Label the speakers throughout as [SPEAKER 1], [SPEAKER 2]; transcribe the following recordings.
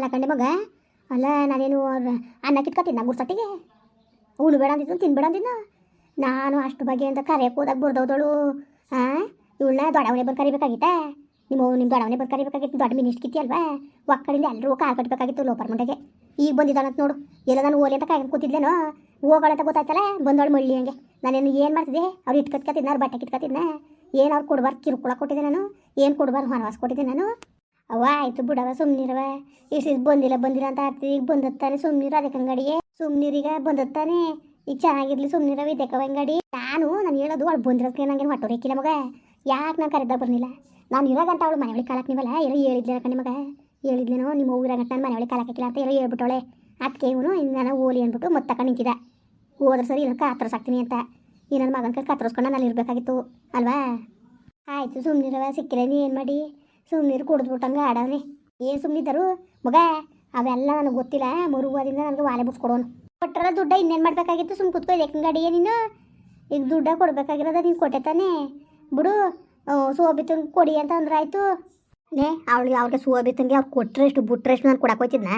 [SPEAKER 1] ಅಲ್ಲ ಕಂಡೆ ಮಗ? ಅಲ್ಲ, ನಾನೇನು ಅನ್ನ ಕಿತ್ಕೊತೀನಿ ಗುರ್ಸಟ್ಟಿಗೆ ಉಳು ಬೇಡ ಅಂದಿದ್ದು ತಿನ್ಬೇಡ ಅಂದಿದ್ದು ನಾನು ಅಷ್ಟು ಬಗೆ ಅಂತ ಕರೆಯಕ್ಕೆ ಹೋದಾಗ ಬರ್ದವ್ದಳು ಹಾಂ ಇವಳನ್ನ ದೊಡ್ಡವನೇ ಬಂದು ಕರಿಬೇಕಾಗಿತ್ತಾ? ನಿಮ್ಮ ನಿಮ್ಮ ದೊಡ್ಡವನೇ ಬಂದು ಕರಿಬೇಕಾಗಿತ್ತು, ದೊಡ್ಡ ಮಿನಿಸ್ಟ್ ಕಿತ್ತಿ ಅಲ್ವಾ ಒಕ್ಕಡಿಂದ ಎಲ್ಲರೂ ಕಾಲು ಕಟ್ಟಬೇಕಾಗಿತ್ತು ಲೋಪರ್ ಮುಂಡೆಗೆ ಈಗ ಬಂದಿದ್ದಾನಂತ ನೋಡು. ಎಲ್ಲ ನಾನು ಓಲಿ ಅಂತ ಕಾಯ್ಕೊಂಡು ಕೂತಿದ್ಲೇನೋ? ಅಂತ ಗೊತ್ತಾಯ್ತಲ್ಲ? ಬಂದವಳು ಮಳ್ಳಿ ಹಂಗೆ. ನಾನೇನು ಏನು ಮಾಡ್ತಿದ್ದೆ? ಅವ್ರು ಇಟ್ಕೊತ್ಕೊತಿದ್ನ, ಅವ್ರು ಬಟ್ಟೆ ಕಿತ್ಕತ್ತಿದ್ದೆ ಏನು ಅವ್ರು ಕೊಡ್ಬಾರ್ದು? ಕಿರುಕುಳ ಕೊಟ್ಟಿದ್ದೆ ನಾನು. ಏನು ಕೊಡ್ಬಾರ್ದು? ಹೊನವಾಸ ಕೊಟ್ಟಿದ್ದೆ ನಾನು. ಅವ ಆಯ್ತು ಬಿಡವ ಸುಮ್ನಿರವ ಇಷ್ಟು ಬಂದಿಲ್ಲ ಬಂದಿಲ್ಲ ಅಂತ ಆಡ್ತೀವಿ ಈಗ ಬಂದತ್ತಾನೆ ಸುಮ್ನಿರು ಅದಕ್ಕೆ ಅಂಗಡಿಗೆ. ಸುಮ್ನಿರೀಗ ಬಂದತ್ತಾನೆ ಈಗ ಚೆನ್ನಾಗಿರ್ಲಿ ಸುಮ್ನಿರವ ಇದಕ್ಕವ ಅಂಗಡಿ. ನಾನು ನಾನು ಹೇಳೋದು ಅವಳು ಬಂದಿರೋದಕ್ಕೆ ಹೊಟ್ಟೋರಿ ರೇಕಿಲ್ಲ ಮಗ. ಯಾಕೆ ನಾನು ಕರೆದ ಬರ್ಲಿಲ್ಲ? ನಾನು ಇರೋಗಂಟ ಅವಳು ಮನೆ ಒಳಗೆ ಕಾಲಕ್ಕೆ ನೀವಲ್ಲ ಏನೋ ಹೇಳಿದ್ಲೆ ಕಣೆ ಮಗ. ಹೇಳಿದ್ಲೇನೋ ನಿಮ್ಮ ಊರಾಗಂಟ ನಾನು ಮನೆ ಒಳಗೆ ಕಾಲಕ್ಕಿಲ್ಲ ಅಂತ ಏನೋ ಹೇಳ್ಬಿಟ್ಟವಳೆ. ಅದಕ್ಕೆ ಇವನು ನಾನು ಓಲಿ ಅಂದ್ಬಿಟ್ಟು ಮತ್ತೆ ತಕೊಂಡು ನಿಂತಿದ್ದ. ಹೋದ್ರೆ ಸರಿ ಇಲ್ಲ ಕಾತರಿಸಾಕ್ತೀನಿ ಅಂತ. ಈ ನನ್ನ ಮಗನ ಕೈ ಕತ್ತರಿಸ್ಕೊಂಡು ನಾನು ಇರಬೇಕಾಗಿತ್ತು ಅಲ್ವಾ? ಆಯಿತು ಸುಮ್ಮನಿರವ ಸಿಕ್ಕಿಲ್ಲ, ನೀ ಏನು ಮಾಡಿ? ಸುಮ್ಮನಿರು ಕುಡಿದ್ಬಿಟ್ಟಂಗೆ ಆಡವನೆ. ಏನು ಸುಮ್ಮನಿದ್ದರು ಮಗ, ಅವೆಲ್ಲ ನನಗೆ ಗೊತ್ತಿಲ್ಲ. ಮರುಗುವುದರಿಂದ ನನಗೆ ವಾಲೆ ಬಿಡ್ಸ್ಕೊಡೋನು ಕೊಟ್ಟರ ದುಡ್ಡ, ಇನ್ನೇನು ಮಾಡಬೇಕಾಗಿತ್ತು? ಸುಮ್ಮನೆ ಕುತ್ಕೊ ಗಾಡಿಯೇ ನೀನು? ಈಗ ದುಡ್ಡ ಕೊಡಬೇಕಾಗಿರೋದ ನೀನು ಕೊಟ್ಟೆ ತಾನೇ? ಬಿಡು ಸೋಬಿತಂಗೆ ಕೊಡಿ ಅಂತ ಅಂದ್ರೆ ಆಯಿತು ನೇ, ಅವಳಿಗೆ ಅವ್ರಿಗೆ ಸೋಬಿತಂಗೆ ಅವ್ರು ಬಿಟ್ಟರೆ ಎಷ್ಟು ನಾನು ಕೊಡಕ್ಕೆ ಹೋಗ್ತಿದ್ನ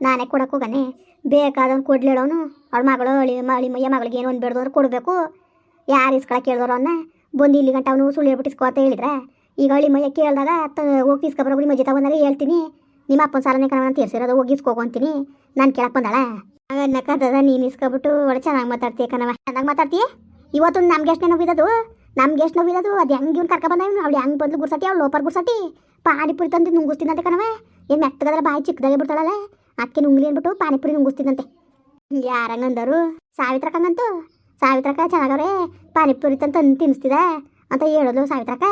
[SPEAKER 1] ನಾನೇ ಕೊಡಕ್ಕೆ ಹೋಗನೆ? ಬೇಕಾದವ್ನು ಕೊಡ್ಲೇಳವನು ಅವ್ಳ ಮಗಳು, ಅಳಿ ಅಳಿ ಮಯ್ಯ ಮಗಳಿಗೆ ಏನು ಒಂದು ಬೇಡ್ದು ಕೊಡಬೇಕು. ಯಾರು ಇಸ್ಕೊಳಕ್ಕೆ ಕೇಳಿದವ್ರು ಅವನ್ನ ಬಂದು ಇಲ್ಲಿ ಗಂಟ ಅವನು ಸುಳ್ಳು ಹೇಳ್ಬಿಟ್ಟು ಇಸ್ಕೋ ಅಂತ ಹೇಳಿದ್ರೆ? ಈಗ ಹಳ್ಳಿ ಮಯ್ಯ ಕೇಳಿದಾಗ ತ ಹೋಗಿ ಇಸ್ಕೊಬರೋ ಮಜ್ಜಿ ತಗೊಂಡಾಗ ಹೇಳ್ತೀನಿ, ನಿಮ್ಮ ಅಪ್ಪನ ಸಾಲನೇ ಕಣ ಅಂತ ಹೇಳ್ಸಿರೋದು ಹೋಗಿ ಇಸ್ಕೋಗು ಅಂತೀನಿ. ನಾನು ಕೇಳಕ್ಕೆ ಬಂದಾಳ. ನಕ್ಕದ ನೀನು ಇಸ್ಕೊಬಿಟ್ಟು ಒಳ್ಳೆ ಚೆನ್ನಾಗಿ ಮಾತಾಡ್ತೀಯ ಕಣವ ಚೆನ್ನಾಗಿ ಮಾತಾಡ್ತೀಯ? ಇವತ್ತು ನಮ್ಗೆ ಎಷ್ಟು ನೋವಿದದು ನಮ್ಗೆ ಎಷ್ಟು ನೋವಿದದು ಅದು ಹೆಂಗೆ ಇವ್ನು ಕರ್ಕ ಬಂದ ಇವ್ನು? ಅವ್ಳು ಹೆಂಗೆ ಬಂದ್ಲು ಗುರ್ಸತಿ ಅವ್ಳು ಲೋಪರ್ ಗುರ್ಸತಿ ಪಾನಿಪುರಿ ತಂದು ನುಂಗಿಸ್ತೀನಂತೆ ಕಣವ ಏನು ಮೆತ್ತಗದ್ರೆ ಬಾಯಿ ಚಿಕ್ಕದಾಗೆ ಬಿಡ್ತಾಳಲ್ಲ? ಅದಕ್ಕೆ ನುಂಗ್ಲಿ ಅಂದ್ಬಿಟ್ಟು ಪಾನಿಪುರಿ ನುಂಗಿಸ್ತೀನಂತೆ ಯಾರಂಗಂದರು? ಸಾವಿತ್ರಕ್ಕಂಗಂತೂ? ಸಾವಿತ್ರಕ್ಕ ಚೆನ್ನಾಗವ್ರೆ? ಪಾನಿಪುರಿ ತಂದು ತಿನ್ನಿಸ್ತಿದ ಅಂತ ಹೇಳೋದು ಸಾವಿತ್ರಕ್ಕ.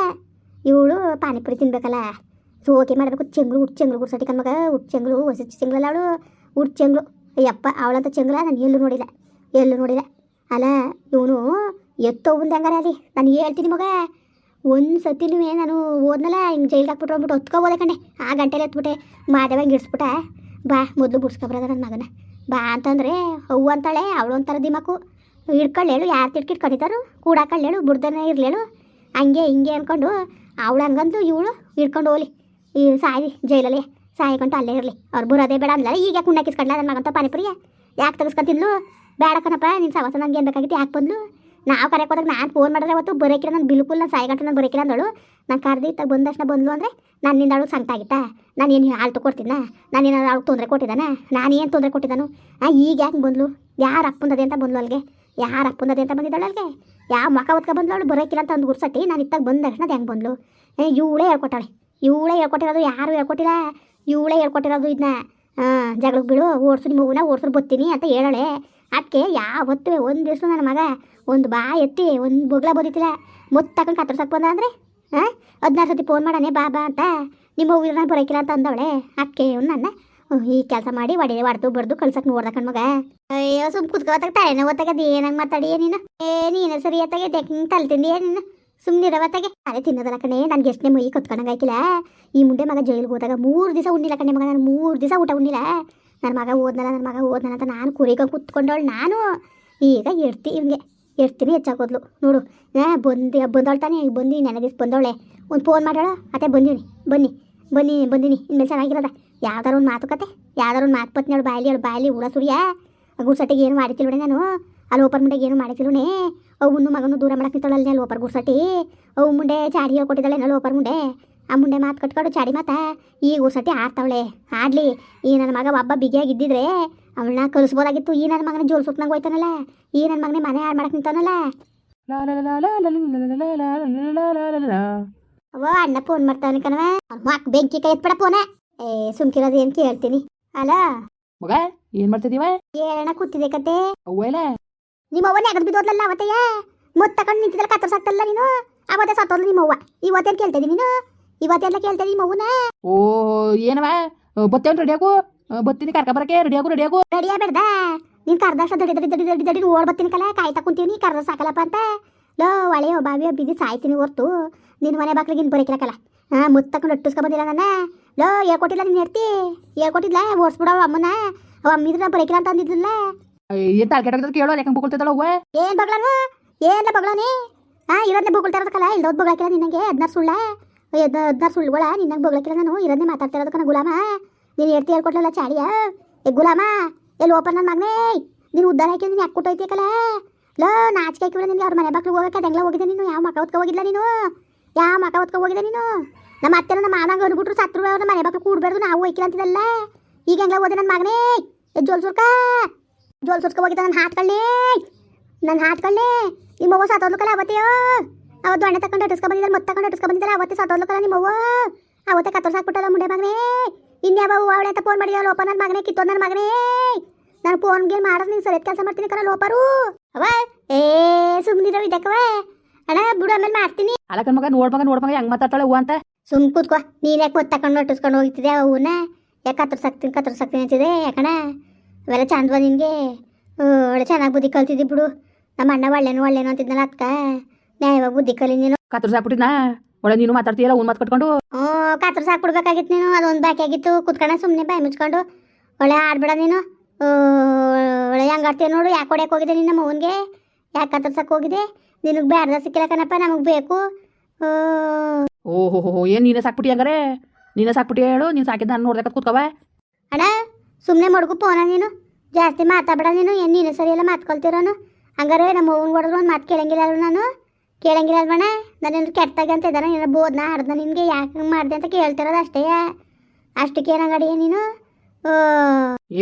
[SPEAKER 1] ಇವಳು ಪಾನಿಪುರಿ ತಿನ್ಬೇಕಲ್ಲ. ಸೋಕೆ ಮಾಡಬೇಕು. ಚೆಂಗ್ಳು ಉಟ್ ಚೆಂಗ್ಳು ಗುಡ್ಸಟಿ ಕಣ್ಮಗ ಉಟ್ ಚೆಂಗ್ಳು, ಹೊಸ ಚೆಂಗ್ಳಲ್ಲ ಅವಳು ಉಟ್ ಚೆಂಗ್ಳು. ಅಯ್ಯಪ್ಪ, ಅವಳಂತ ಚೆಂಗ್ಳ ನಾನು ಎಲ್ಲೂ ನೋಡಿಲ್ಲ ಎಲ್ಲೂ ನೋಡಿಲ್ಲ. ಅಲ್ಲ, ಇವನು ಎತ್ತೋಗುಂದು ಹೆಂಗಾರ ಅಲ್ಲಿ. ನಾನು ಹೇಳ್ತೀನಿ ಮಗ ಒಂದು ಸತಿನೂ ನಾನು ಓದ್ನಲ್ಲ ಹಿಂಗೆ ಜೈಲ್ಗೆ ಹಾಕ್ಬಿಟ್ಟು ಅಂದ್ಬಿಟ್ಟು ಹೊತ್ಕೋಬೋದೆ ಕಣೆ. ಆ ಗಂಟೆಲಿ ಎತ್ಬಿಟ್ಟೆ ಮಾದೇವಂಗೆ ಇಡ್ಸ್ಬಿಟ್ಟ, ಬಾ, ಮೊದಲು ಬಿಡ್ಸ್ಕೊಬರದ ನನ್ನ ಮಗನ. ಬಾ ಅಂತಂದರೆ ಅವು ಅಂತಾಳೆ, ಅವಳು ಒಂಥರ ದಿಮಾಕು. ಹಿಡ್ಕೊಳ್ಳೇಳು ಯಾರು ತಿಡ್ಕಿಟ್ಕೊಂಡಿದ್ದಾರು ಕೂಡಾಕೊಳ್ಳೇಳು ಬುಡ್ದನೇ ಇರಲೇಳು. ಹಂಗೆ ಹಿಂಗೆ ಅಂದ್ಕೊಂಡು ಅವಳು ಹಂಗಂದು ಇವಳು ಹಿಡ್ಕೊಂಡು ಹೋಗ್ಲಿ. ಈ ಸಾಯಿ ಜೈಲಲ್ಲಿ ಸಾಯ್ಕೊಂಡು ಅಲ್ಲೇ ಇರಲಿ. ಅವ್ರು ಬರೋದೇ ಬೇಡ ಅಂದ್ಲ ಈಗ ಯಾಕೆ ಉಣ್ಣಾಕಿಸ್ಕೊಂಡ್ಲ ನನ್ನ ಮಗಂತ ಪಾನಿಪುರಿ ಯಾಕೆ ತೆಗೆಸ್ಕೊತಿದ್ಲು ಬೇಡ ಕಣಪ್ಪ ನಿನ್ನ ಸವಾಸ ನನಗೆ ಏನು ಬೇಕಾಗಿತ್ತು ಯಾಕೆ ಬಂದ್ಲು? ನಾವು ಕರೆಕ್ ಹೋದಾಗ ನಾನು ಫೋನ್ ಮಾಡಿದ್ರೆ ಅವತ್ತು ಬರೋಕಿರ ನಾನು ಬಿಲ್ಕುಲ್, ನಾನು ಸಾಯಿ ಗಂಟೆ ನಾನು ಬರೋಕಿಲ್ಲ ಅಂದಳು. ನಾನು ಕರೆದು ಇತ್ತಾಗ ಬಂದ ತಕ್ಷಣ ಬಂದ್ಲು ಅಂದರೆ ನನ್ನಿಂದ ಅವಳು ಸಂಕಟ ಆಗಿತ್ತಾ? ನಾನು ಏನು ಹಾಲು ತಗೊಡ್ತಿದ್ನ ನಾನು ಏನಾದ್ರು ಅವಳು ತೊಂದರೆ ಕೊಟ್ಟಿದ್ದಾನೆ? ನಾನು ಏನು ತೊಂದರೆ ಕೊಟ್ಟಿದ್ದಾನು? ಈಗ ಯಾಕೆ ಬಂದ್ಲು? ಯಾರು ಅಪ್ಪಂದದೆ ಅಂತ ಬಂದ್ಲು ಅಲ್ಲಿಗೆ ಯಾರು ಅಪ್ಪನದೇ ಅಂತ ಬಂದಿದ್ದಾಳೆ ಅಲ್ಲಿಗೆ ಯಾವ ಮಕ ಹೊತ್ಕೊ ಬಂದಳು ಬರೋಕಿಲ್ಲ ಅಂತ ಒಂದು ಗುರ್ಸಟ್ಟಿ. ನಾನು ಇತ್ತಾಗ ಬಂದ ತಕ್ಷಣ ಹೆಂಗೆ ಬಂದಳು ಇವಳೇ ಹೇಳ್ಕೊಟ್ಟಾಳೆ. ಇವಳೇ ಹೇಳ್ಕೊಟ್ಟಿರೋದು, ಯಾರು ಹೇಳ್ಕೊಟ್ಟಿಲ್ಲ. ಇವಳೇ ಹೇಳ್ಕೊಟ್ಟಿರೋದು ಇದನ್ನ ಜಗಳಕ್ಕೆ ಬಿಡು, ಓಡಿಸು, ನಿಮ್ಮ ಮಗುನ ಓಡಿಸ್ರು ಬತ್ತೀನಿ ಅಂತ ಹೇಳಳೆ. ಅದಕ್ಕೆ ಯಾವತ್ತೂ ಒಂದು ದಿವಸ ನನ್ನ ಮಗ ಒಂದು ಬಾ ಎತ್ತಿ, ಒಂದು ಬೊಗ್ಲ ಬದಿತಿಲ್ಲ. ಮುತ್ತು ತಗೊಂಡು ಕತ್ತರ್ಸಕ್ಕೆ ಬಂದ ಅಂದರೆ? ಹಾಂ ಹದಿನಾರು ಸತಿ ಫೋನ್ ಮಾಡಾನೆ ಬಾಬಾ ಅಂತ. ನಿಮ್ಮ ಹೂವಿನ ಬರೋಕಿಲ್ಲ ಅಂತ ಅಂದವಳೆ. ಅದಕ್ಕೆ ನನ್ನ ಈ ಕೆಲಸ ಮಾಡಿ ಒಡೆ ಹೊಡೆದು ಬಡ್ದು ನೋಡದ ನೋಡ್ದ ಕಣ್ಮಗ ಅಯ್ಯೋ, ಸುಮ್ ಕುತ್ಕೋತಾಗ ತಲೆನೋ ಓದ್ತಾಗದ ಏನಂಗ್ ಮಾತಾಡಿಯ ನೀನು? ಏ, ನೀನು ಸರಿ ಎತ್ತಾಗೆ ತೆಂಗ್ ತಲೆ ತಿಂದಿಯ ನೀನು? ಸುಮ್ಮನಿರವತ್ತಾಗೆ ಅದೇ ತಿನ್ನೋದಲ್ಲ ಕಣೆ, ನನಗೆ ಎಷ್ಟನೇ ಮೈ ಕುತ್ಕೊಂಡಂಗ ಆಯ್ಕಿಲ್ಲ ಈ ಮುಂದೆ ಮಗ ಜೈಲಿಗೆ ಹೋದಾಗ ಮೂರು ದಿವಸ ಉಣ್ಣಿಲ್ಲ ಕಣೆ ಮಗ, ನಾನು ಮೂರು ದಿವಸ ಊಟ ಉಣ್ಣಿಲ್ಲ. ನನ್ನ ಮಗ ಓದ್ನಲ್ಲ ನನ್ನ ಮಗ ಓದ್ನಲ್ಲ ಅಂತ ನಾನು ಕುರಿಗ ಕುತ್ಕೊಂಡವಳು ನಾನು. ಈಗ ಎಡ್ತಿ ಇವ್ಗೆ ಎಡ್ತೀನಿ ಹೆಚ್ಚಾಕೋದ್ಲು ನೋಡು ಏ ಬಂದು ಬಂದವಳು ತಾನೆ ಬಂದು ನೆನೆ ದಿವ್ಸ ಬಂದವಳೆ ಒಂದು ಫೋನ್ ಮಾಡೋಳ ಅತ್ತೆ ಬಂದೀನಿ ಬನ್ನಿ ಬನ್ನಿ, ಬಂದೀನಿ, ಇನ್ಮೇಲೆ ಚೆನ್ನಾಗಿರೋದ. ಯಾವ್ದಾರು ಒಂದು ಮಾತುಕತೆ ಯಾವ್ದಾರು ಒಂದು ಮಾತು ಪತ್ನೇಳು ಬಾಯಲಿ ಹೇಳು ಬಾಯಲಿ ಉಳ ಸುರಿಯ ಗುಡ್ಸಟ್ಟಿಗೆ ಏನು ನಾನು ಅಲ್ಲಿ ಓಪನ್ ಮುಂಡೆಗೆ ಏನು ಮಾಡಿತಿಲ್ಲೇ ಅವು ಮುಂದೆ ಮಗನು ದೂರ ಮಾಡಕ್ಕೆ ನಿಂತಳಲ್ಲ ಅಲ್ಲಿ ಓಪರ್ ಗುರ್ಸಟ್ಟಿ ಅವು ಮುಂಡೆ ಚಾಡಿ ಹೇಳ್ಕೊಟ್ಟಿದ್ದಾಳೆ ನಲ್ಲಿ ಓಪರ್ ಮುಂಡೆ ಆ ಮುಂಡೆ ಮಾತು ಕಟ್ಕೊಂಡು ಚಾಡಿ ಮಾತ ಈ ಗುರ್ಸಟ್ಟಿ ಆಡ್ತಾವಳೆ ಆಡ್ಲಿ ಈ ನನ್ನ ಮಗ ಒಬ್ಬ ಬಿಗಿಯಾಗಿದ್ದಿದ್ರೆ ಅವಳನ್ನ ಕಲಿಸ್ಬೋದಾಗಿತ್ತು ಈ ನನ್ನ ಮಗನ ಜೋಲ್ ಸುತ್ತನಾಗ ಹೋಯ್ತಾನಲ್ಲ ಈ ನನ್ನ ಮಗನೇ ಮನೆ ಆಡ್ ಮಾಡಕ್ಕೆ ನಿಂತಾನಲ್ಲ ಅವ ಅಣ್ಣ ಫೋನ್ ಮಾಡ್ತಾವನ ಕಣವ ಬೆಂಕಿ ಕೈ ಎತ್ಪಡ ಫೋನ ಏ ಸುಮ್ಕಿರೋದು ಏನ್ ಕೇಳ್ತೀನಿ ಅಲ್ಲ
[SPEAKER 2] ಮಗ ಏನ್ ಮಾಡ್ತಿದೀವ?
[SPEAKER 1] ಏಳಣ್ಣ ಕೂತಿದೆ ಕತೆ.
[SPEAKER 2] ಅವ್ವ ಇಲ್ಲ
[SPEAKER 1] ನಿಮ್ಮ ಅವ್ವನ ಎಗದ್ ಬಿದ್ದೋದ್ಲಲ್ಲ ಅವತ್ತೆಯ ಮುತ್ತಕೊಂಡು ತಕೊಂಡು ನಿಂತಿದ್ದಲ್ಲ ಕತ್ತರ್ಸಾಕ್ತಲ್ಲ ನೀನು? ಅವತ್ತೆ ಸತ್ತೋದ್ಲು ನಿಮ್ಮ ಅವ್ವ. ಇವತ್ತೇನು ಕೇಳ್ತಿದ್ದಿ ನೀನು? ಇವತ್ತೆಲ್ಲ ಕೇಳ್ತಿದ್ದಿ ನಿಮ್ಮ ಅವ್ವನ?
[SPEAKER 2] ಓ ಏನವ? ಬತ್ತೇವ್ ರೆಡಿಯಾಗು ಬತ್ತೀನಿ ಕರ್ಕ ಬರಕ್ಕೆ ರೆಡಿಯಾಗು ರೆಡಿಯಾಗು
[SPEAKER 1] ರೆಡಿಯಾ ಬೇಡ್ದ ನೀನು ಕರ್ದಷ್ಟು ದಡಿ ದಡಿ ದಡಿ ದಡಿ ದಡಿ ಓಡ್ ಬತ್ತೀನಿ ಕಲ ಕಾಯ್ತಾ ಕುಂತೀವಿ ಕರ್ದ ಸಾಕಲಪ್ಪ ಅಂತ. ಲೋ ಒಳೆಯೋ ಬಾವಿಯೋ ಬಿದ್ದು ಸಾಯ್ತೀನಿ ಹೊರ್ತು. ನಿನ್ನ ಮನೆ ಬಾಕ್ಲಿಗೆ ಇನ್ನು ಬರೋಕಿರಕಲ್ಲ ಹಾಂ ಮುತ್ತ ತಕೊಂಡು ಒಟ್ಟಿಸ್ಕೊ ಬಂದಿಲ್ಲ ನನ್ನ. ಲೋ ಹೇಳ್ಕೊಟ್ಟಿಲ್ಲ ನೀನು ಹೇಳ್ತಿ ಹೇಳ್ಕೊಟ್ಟಿದ್ಲ ಓಡಿಸ್ಬಿಡವ ಅಮ್ಮನ ಅವ ಅಮ್ಮಿದ್ರ ಬರೋಕಿಲ್ಲ ಅಂತ ಅಂದಿದ್ದಿಲ್ಲ
[SPEAKER 2] ಏನ್ ತಾಲ್ ಕೆಟ್ಟ ಕೇಳೋ ಯಾಕಂಗ್ ಬುಕೊಳ್ತಿದ್ದಳ ಹೋಗ
[SPEAKER 1] ಏನ್ ಬಗ್ಲಾನು ಏನ ಬಗ್ಲಾನಿ ಹಾ ಇರೋದ್ನೇ ಬೊಗಳ್ತಾ ಇರೋದಕ್ಕಲ್ಲ ಇಲ್ದೋದ್ ಬೊಗಳಕಿಲ್ಲ ನಿನಗೆ ಹದಿನಾರು ಸುಳ್ಳ. ಹದಿನಾರು ಸುಳ್ಳುಗಳ ನಿನ್ನಂಗೆ ಬೊಗಳಕಿಲ್ಲ ನಾನು ಇರೋದ್ನೇ ಮಾತಾಡ್ತಾ ಇರೋದಕ್ಕ ಗುಲಾಮ. ನೀನು ಹೇಳ್ತಿ ಹೇಳ್ಕೊಟ್ಲಲ್ಲ ಚಾಡಿಯ ಏ ಗುಲಾಮ ಎಲ್ಲಿ ಓಪನ್ ನನ್ನ ಮಗನೇ? ನೀನು ಉದ್ದಾರ ಹಾಕಿ ನೀನು ಯಾಕೆ ಕೊಟ್ಟೋಯ್ತಿಕಲ್ಲ ಲೋ ನಾಚಿಕೆ ಹಾಕಿಬಿಡ ನಿನ್ಗೆ ಅವ್ರ ಮನೆ ಬಾಕ್ಲಿಗೆ ಹೋಗಕ್ಕೆ ಅದೆಲ್ಲ ಹೋಗಿದ್ದೆ ನೀನು ಯಾವ ಮಕ ಹೊತ್ಕೊ ಹೋಗಿಲ್ಲ ನೀನು? ಯಾವ ಮಕ ಹೊತ್ಕೊ ಹೋಗಿದ್ದೆ ನೀನು? ನಮ್ಮ ಅತ್ತೆ ನಮ್ಮ ಮಾವಂಗ ಅನ್ಬಿಟ್ರು ಸತ್ರು ಅವ್ರ ಮನೆ ಬಾಕ್ಲು ಕೂಡ್ಬೇಡ್ದು ನಾವು ಹೋಯ್ಕಿಲ್ಲ ಅಂತಿದ್ದಲ್ಲ ಈಗ ಹೆಂಗ್ಲ ಓದಿ ನನ್ನ ಮಗನೇ ಎ ಜೋಲ್ ಸುರ್ಕ ಜೋಲ್ ಸುರ್ಕ ಹೋಗಿದ್ದ ನನ್ನ ಹಾಟ್ಕಳ್ಳಿ ನನ್ನ ಹಾಟ್ಕಳ್ಳಿ ನಿಮ್ಮ ಅವ್ವ ಸತ್ತೋದ್ಲಕ್ಕಲ್ಲ ಅವತ್ತೆಯೋ ಅವತ್ತು ದೊಣ್ಣೆ ತಕೊಂಡು ಅಟಿಸ್ಕೊ ಬಂದಿದ್ದಲ್ಲ ಮತ್ತೆ ತಕೊಂಡು ಅಟಿಸ್ಕೊ ಬಂದಿದ್ದಲ್ಲ ಅವತ್ತೇ ಸತ್ತೋದ್ಲಕ್ಕಲ್ಲ ನಿಮ್ಮ ಅವ್ವ ಅವತ್ತೇ ಕತ್ತರ್ಸ್ ಹಾಕ್ಬಿಟ್ಟಲ್ಲ ಮುಂಡೆ ಮಗನೇ ಇನ್ಯಾವ ಅವಳೆ ಅಂತ ಫೋನ್ ಮಾಡಿದ ಲೋಪ ನನ್ನ ಮಗನೇ ಕಿತ್ತೋ ನನ್ನ ಮಗನೇ ನಾನು ಫೋನ್ಗೆ ಮಾಡೋದು ನೀನು ಸರಿಯಾದ ಕೆಲಸ ಮಾಡ್ತೀನಿ ಕಣ ಲೋಪರು ಅವ ಏ ಸುಮ್ಮನಿರೋ ಇದಕ್ಕವ ಅಣ್ಣ ಬಿಡು ಆಮೇಲೆ ಮಾಡ್ತೀನಿ
[SPEAKER 2] ಅಲ್ಲ ಕಣ್ ಮಗ ನೋಡ್ ಮಗ ನೋಡ್ ಮಗ ಹೆಂಗ್ ಮಾತಾಡ್ತಾಳೆ ಹೂ ಅಂತ
[SPEAKER 1] ಸುಮ್ ಕೂತ್ಕೋ. ನೀನು ಯಾಕೆ ಮತ್ತೆ ತಕೊಂಡು ಹೊಟ್ಟಿಸ್ಕೊಂಡು ಹೋಗ್ತಿದ್ದೆ ಅವನ್ನ ಯಾಕೆ ಕತ್ತರ್ಸಾಕ್ತೀನಿ ಕತ್ತರ್ಸಾಕ್ತೀನಿ ಅಂತಿದೆ ಯಾಕಣ? ಅವೆಲ್ಲ ಚಂದವ ನಿನಗೆ ಒಳ್ಳೆ ಚೆನ್ನಾಗಿ ಬುದ್ಧಿ ಕಲ್ತಿದ್ದಿ ಬಿಡು. ನಮ್ಮ ಅಣ್ಣ ಒಳ್ಳೆನು ಒಳ್ಳೆನು ಅಂತಿದ್ನಲ್ಲ ನಾ ನ್ಯಾಯವಾಗಿ ಬುದ್ಧಿ ಕಲಿ ನೀನು.
[SPEAKER 2] ಕತ್ರ ಹಾಕ್ಬಿಟ್ಟಿದ್ನಾ ಒಳ್ಳೆ ನೀನು ಮಾತಾಡ್ತೀಯಲ್ಲ ಹೂ ಮಾತು ಕಟ್ಕೊಂಡು?
[SPEAKER 1] ಹ್ಞೂ ಕತ್ತರ್ಸ್ ಹಾಕ್ಬಿಡ್ಬೇಕಾಗಿತ್ತು ನೀನು. ಅದೊಂದು ಬಾಕಿಯಾಗಿತ್ತು ಕುತ್ಕೊಂಡ ಸುಮ್ಮನೆ ಬಾಯಿ ಮುಚ್ಕೊಂಡು. ಒಳ್ಳೆ ಆಡ್ಬೇಡ ನೀನು. ಒಳ್ಳೆ ಒಳ್ಳೆ ಹೆಂಗಾಡ್ತೀಯ ನೋಡು. ಯಾಕೆ ಹೊಡ್ಯಕ್ಕೆ ಹೋಗಿದೆ ನಿನ್ನ ಮಗನಿಗೆ ಯಾಕೆ ಕತ್ತರ್ಸಕ್ಕೆ ಹೋಗಿದೆ ನಿನಗೆ ಬೇಡ್ದ ಸಿಕ್ಕಿಲ್ಲ ಕಣಪ್ಪ ನಮಗೆ ಬೇಕು. ಆ,
[SPEAKER 2] ಓಹೋ ಏನು ನೀನೇ ಸಾಕ್ಬಿಟ್ಟಿ ಹಂಗಾರೆ? ನೀನೇ ಸಾಕ್ಬಿಟ್ಟಿ ಹೇಳು ನೀನು ಸಾಕಿದ್ದು ನಾನು ನೋಡ್ದಕ್ಕ ಕೂತ್ಕವ.
[SPEAKER 1] ಅಣ್ಣ ಸುಮ್ಮನೆ ಮಡ್ಗು ಪೋನ ನೀನು. ಜಾಸ್ತಿ ಮಾತಾಡ ನೀನು ಏನು ನೀನು ಸರಿ ಎಲ್ಲ ಮಾತ್ಕೊಳ್ತಿರೋನು. ಹಂಗಾರೆ ನಮ್ಮ ಅವ್ವನ್ ಹೊಡೆದ್ರು ಒಂದು ಮಾತು ಕೇಳಂಗಿಲ್ಲ ಅಲ್ವ ನಾನು? ಕೇಳಂಗಿಲ್ಲ ಅಲ್ವಣ್ಣ ನಾನೇನು ಕೆಟ್ಟಾಗ ಅಂತ ಇದ್ದಾನೆ ನೀನು ಬೋದ್ನ ಆಡ್ದ ನಿನಗೆ ಯಾಕೆ ಮಾಡಿದೆ ಅಂತ ಕೇಳ್ತಿರೋದು ಅಷ್ಟೇ. ಅಷ್ಟಕ್ಕೆ ಏನಂಗಡಿ ನೀನು?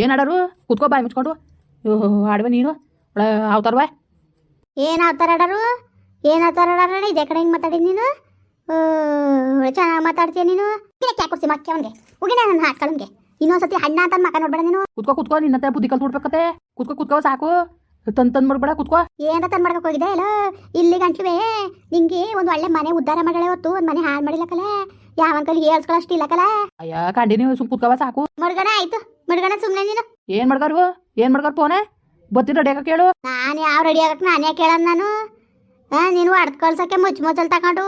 [SPEAKER 2] ಏನು ಆಡೋರು ಕೂತ್ಕೋ ಬಾಯಿ ಮುಚ್ಕೊಂಡು. ಓ ಆಡ್ವೆ ನೀನು. ಅವತಾರವ
[SPEAKER 1] ಏನು ಅವತಾರ ಆಡೋರು ಏನು ಅವತಾರ ಆಡೋಣ ಇದೇ ಕಡೆ ಹಿಂಗೆ ಮಾತಾಡಿದ್ ನೀನು? ಚೆನ್ನಾಗಿ ಮಾತಾಡ್ತೀಯ ನೀನು? ಯಾಕೆ ಕೊಡ್ಸಿ ಮಕ್ಕೆ ಅವನಿಗೆ. ಹೋಗಿನ ನಾನು ಹಾಕ್ಕೊಳ್ಳಂಗೆ ಇನ್ನೊಂದ್ಸತಿ ಹಣ್ಣ ಅಂತ ಮಕ್ಕ ನೋಡ್ಬೇಡ ನೀನು.
[SPEAKER 2] ಕುತ್ಕೋ ಕುತ್ಕೋ ನಿನ್ನತ್ತೆ ಬುದ್ಧಿ ಕಲ್ತು ಬಿಡ್ಬೇಕತ್ತೆ ಕುತ್ಕೋ ಕುತ್ಕೋ ಸಾಕು. ತಂದು ತಂದು ಮಾಡ್ಬೇಡ ಕುತ್ಕೋ.
[SPEAKER 1] ಏನ ತಂದು ಮಾಡ್ಬೇಕು ಹೋಗಿದೆ ಇಲ್ಲ ಇಲ್ಲಿ ಗಂಟ್ಲುವೆ. ನಿಂಗೆ ಒಂದು ಒಳ್ಳೆ ಮನೆ ಉದ್ಧಾರ ಮಾಡಳೆ ಹೊತ್ತು. ಒಂದು ಮನೆ ಹಾಳು ಮಾಡಿಲ್ಲಕಲ್ಲ ಯಾವನ್ ಕೈಲಿ ಹೇಳ್ಸ್ಕೊಳ್ಳೋಷ್ಟು ಇಲ್ಲಕಲ್ಲ
[SPEAKER 2] ಅಯ್ಯ ಕಂಡಿನಿ ಸುಮ್ ಕುತ್ಕವ ಸಾಕು.
[SPEAKER 1] ಮಡ್ಗಣ ಆಯ್ತು. ಮಡ್ಗಣ ಸುಮ್ನೆ ನೀನು.
[SPEAKER 2] ಏನು ಮಾಡ್ಗಾರು? ಏನು ಮಾಡ್ಗಾರು ಫೋನೆ ಬತ್ತಿ ರೆಡಿ ಆಗಕ್ಕೆ ಕೇಳು
[SPEAKER 1] ನಾನು ಯಾವ ರೆಡಿ ಆಗಕ್ಕೆ ನಾನು ಯಾಕೆ ಕೇಳೋದು ನಾನು? ಹಾಂ ನೀನು ಅರ್ಧ ಕಳ್ಸೋಕ್ಕೆ ಮುಚ್ಚ ಮುಚ್ಚಲ್ ತಗೊಂಡು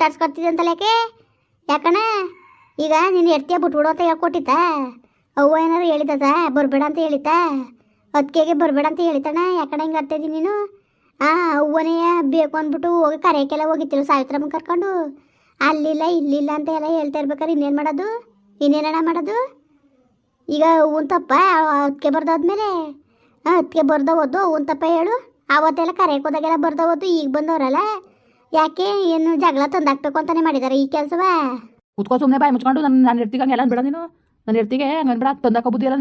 [SPEAKER 1] ಟರ್ಸ್ಕೊಡ್ತಿದ್ದೆ ಅಂತಲೇಕೆ ಯಾಕಣ್ಣ ಈಗ ನೀನು ಎಡ್ತೀಯ ಬಿಟ್ಬಿಡು ಅಂತ ಹೇಳ್ಕೊಟ್ಟಿತ್ತ ಅವ್ವ ಏನಾರು ಹೇಳಿದದ? ಬರಬೇಡ ಅಂತ ಹೇಳಿತ ಅದಕ್ಕೆ ಬರಬೇಡ ಅಂತ ಹೇಳಿತಣ್ಣ ಯಾಕಣ ಹಿಂಗೆ ಆಡ್ತಾ ಇದ್ದೀನಿ ನೀನು? ಹಾಂ ಅವ್ವನೇ ಬೇಕು ಅಂದ್ಬಿಟ್ಟು ಹೋಗಿ ಕರೆಯಕ್ಕೆಲ್ಲ ಹೋಗಿತ್ತಿಲ್ಲ ಸಾವಿತ್ರಮ್ಮ ಕರ್ಕೊಂಡು. ಅಲ್ಲಿಲ್ಲ, ಇಲ್ಲಿಲ್ಲ ಅಂತ ಎಲ್ಲ ಹೇಳ್ತಾ ಇರ್ಬೇಕಾದ್ರೆ ಇನ್ನೇನು ಮಾಡೋದು? ಇನ್ನೇನಣ್ಣ ಮಾಡೋದು? ಈಗ ಹೂವು ತಪ್ಪ? ಅದಕ್ಕೆ ಬರ್ದಾದ್ಮೇಲೆ? ಅದಕ್ಕೆ ಬರ್ದ ಓದು ಹೂವು ತಪ್ಪ ಹೇಳು? ಅವತ್ತೆಲ್ಲ ಕರೆಯಕ್ಕೆ ಹೋದಾಗೆಲ್ಲ ಬರ್ದವದ್ದು ಈಗ ಬಂದವರಲ್ಲ? ಯಾಕೆ ಏನು ಜಗಳ ತಂದಾಕ್ಬೇಕು ಅಂತಾನೆ ಮಾಡಿದ್ದಾರೆ ಈ ಕೆಲಸವ?
[SPEAKER 2] ಕೂತ್ಕೋ ಸುಮ್ಮನೆ ಬಾಯಿ ಮುಚ್ಕೊಂಡು ನನ್ನ ನಾನು ಇರ್ತಿಗೆ ಹಂಗೆಲ್ಲ ಬಿಡ ನೀನು. ನನ್ನ ಇರ್ತಿಗೆ ಹಂಗೆ ಬಿಡ ತಂದಾಕ ಬುದ್ಧಿ ಎಲ್ಲ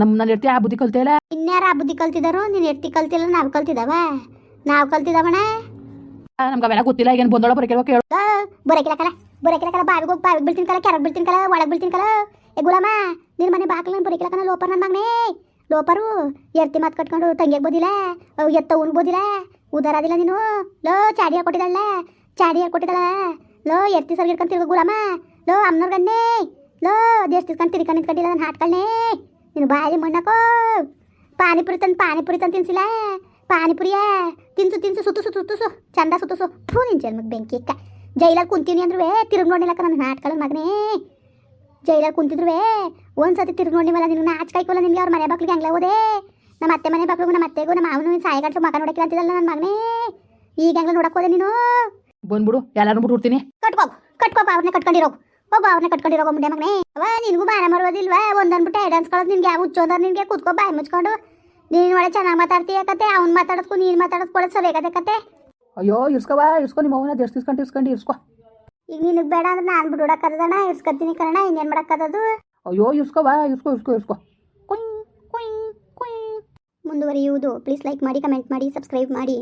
[SPEAKER 2] ನಮ್ಮ ನನ್ನ ಇರ್ತಿ ಆ ಬುದ್ಧಿ ಕಲ್ತೇ ಇಲ್ಲ
[SPEAKER 1] ಇನ್ಯಾರ ಆ ಬುದ್ಧಿ ಕಲ್ತಿದಾರು ನೀನು ಹೆರ್ತಿ ಕಲ್ತಿಲ್ಲ ನಾವು ಕಲ್ತಿದಾವ? ನಾವು ಕಲ್ತಿದಾವಣ?
[SPEAKER 2] ನಮ್ಗೆ ಅವೆಲ್ಲ ಗೊತ್ತಿಲ್ಲ ಈಗೇನು ಬಂದೋಳ ಬರೀ ಕೇಳು.
[SPEAKER 1] ಬರಕಿಲಕಲ್ಲ ಬರಕಿಲಕಲ್ಲ ಬಾವಿಗೆ ಹೋಗಿ ಬಾವಿಗೆ ಬೀಳ್ತೀನಿ ಕಲ ಕೆರಗೆ ಬೀಳ್ತೀನಿ ಕಲ ಒಳಗೆ ಬೀಳ್ತೀನಿ ಕಲ. ಏ ಗುಲಾಮ ನಿನ್ನ ಮನೆ ಬಾಕ್ಲ ಬರಕಿಲಕನ ಲೋಪರ್ ನನ್ನ ಮಗನೇ ಲೋಪರು, ಎರ್ತಿ ಮಾತು ಕಟ್ಕೊಂಡು ತಂಗಿಗೆ ಬೋದಿಲ್ಲ ಎತ್ತ ಉನ್ ಬೋದಿಲ್ಲ ಉದಾರದಿಲ್ಲ ನೀನು? ಲೋ, ಚಾಡಿ ಕೊಟ್ಟಿದ್ದಲ್ಲ ಚಾಡಿ ಕೊಟ್ಟಿದ್ದಲ್ಲ ಲೋ, ಎರ್ತಿ ಸರ್ ಹಿಡ್ಕೊಂಡು ತಿರ್ಗೋ ಗುಲಾಮ. ಲೋ ಅಮ್ಮನವ್ರ ಗಣ್ಣೆ. ಲೋ ದೇಶ ತಿರ್ಕೊಂಡು ತಿರ್ಕೊಂಡು ನಿಂತ್ಕೊಂಡಿಲ್ಲ ನಾನು ಹಾಟ್ಕಳ್ನೆ ನೀನು ಬಾಯಿ ಮಣ್ಣಕೋ ಪಾನಿಪುರಿ ತಂದು ಪಾನಿಪುರಿ ತಂದು ತಿನ್ಸಿಲ್ಲ ಪಾನಿಪುರಿಯ, ತಿನ್ಸು ತಿನ್ಸು, ಸುತ್ತು ಸುತ್ತು ಸುತ್ತುಸು ಚಂದ ಸುತ್ತುಸು ಥೂ ನಿನ್ ಜನ್ಮಕ್ಕೆ ಬೆಂಕಿ ಇಕ್ಕ. ಜೈಲಲ್ಲಿ ಕುಂತೀನಿ ಅಂದ್ರೂ ತಿರುಗಿ ನೋಡಿಲ್ಲಕ್ಕ ನನ್ನ ನಾಟ್ಕಳ ಮಗನೇ. ಜೈಲಲ್ಲಿ ಕುಂತಿದ್ರು ಒಂದ್ಸತಿ ತಿರುಗಿ ನೋಡಿವಲ್ಲ ನಿನ್ನ ನಾಚ್ಕಾಯ್ಕೊಲ್ಲ ನಿನ್ಗೆ ಅವ್ರ ಮನೆ ಬಾಕ್ಲಿಗೆ ಹಂಗ್ಲ ಓದೇ ನಮ್ಮ ಅತ್ತೆ ಮನೆ ಬಾಕ್ಲಿಗೂ ನಮ್ಮ ಅತ್ತೆಗೂ ನಮ್ಮ ಮಾವನು ಸಾಯಿಗಂಟು ಮಗ ನೋಡಕ್ಕೆ ಅಂತಿದ್ದಲ್ಲ ನನ್ನ ಮಗನೇ. ಈಗ ಹಂಗ್ಲ ನೋಡಕ್ ಹೋದೆ ನೀನು.
[SPEAKER 2] ಬಂದ್ಬಿಡು ಎಲ್ಲಾರು ಬಿಟ್ಬಿಡ್ತೀನಿ
[SPEAKER 1] ಕಟ್ಕೋ ಕಟ್ಕೋ ಅವ್ರನ್ನ ಕಟ್ಕೊಂಡಿರೋ ಒಬ್ಬ ಅವ್ರನ್ನ ಕಟ್ಕೊಂಡಿರೋ ಮುಂದೆ ಮಗನೇ. ಅವ ನಿನಗೂ ಮಾನ ಮರೋದಿಲ್ವಾ ಒಂದನ್ಬಿಟ್ಟು ಡ್ಯಾನ್ಸ್ ಕಳೋದು ನಿನ್ಗೆ ಯಾವ ಹುಚ್ಚು ಅಂದ್ರೆ ನಿನ್ಗೆ. ಕೂತ್ಕೋ ಬಾಯಿ ಮುಚ್ಕೊಂಡು. ನೀನು ಒಳ್ಳೆ ಚೆನ್ನಾಗಿ ಮಾತಾಡ್ತೀಯ ಕತೆ ಅವ್ನು ಮಾತಾಡೋದಕ್ಕೂ ನೀನು ಮಾತಾಡೋದು ಕೂಡ ಕತೆ.
[SPEAKER 2] ಅಯ್ಯೋ ಇರ್ಸ್ಕವ ಇರ್ಸ್ಕೊ ನಿಮ್ಮ ಅವನ ದೇಶ ಇಸ್ಕೊಂಡು ಇಸ್ಕೊಂಡು ಇರ್ಸ್ಕೊ.
[SPEAKER 1] ಈಗ ನಿನಗೆ ಬೇಡ ಅಂದ್ರೆ ನಾನು ಬಿಡೋಡಕ್ಕದಣ ಇರ್ಸ್ಕೊತೀನಿ ಕಣ ಇನ್ನೇನು ಮಾಡೋಕ್ಕದದು
[SPEAKER 2] ಅಯ್ಯೋ ಇಸ್ಕೋ ಬಾ
[SPEAKER 1] ಇಸ್ಕೋ ಇಸ್ಕೋ ಕುಯ್ ಮುಂದುವರಿಯುವುದು. ಪ್ಲೀಸ್ ಲೈಕ್ ಮಾಡಿ ಕಮೆಂಟ್ ಮಾಡಿ ಸಬ್ಸ್ಕ್ರೈಬ್ ಮಾಡಿ.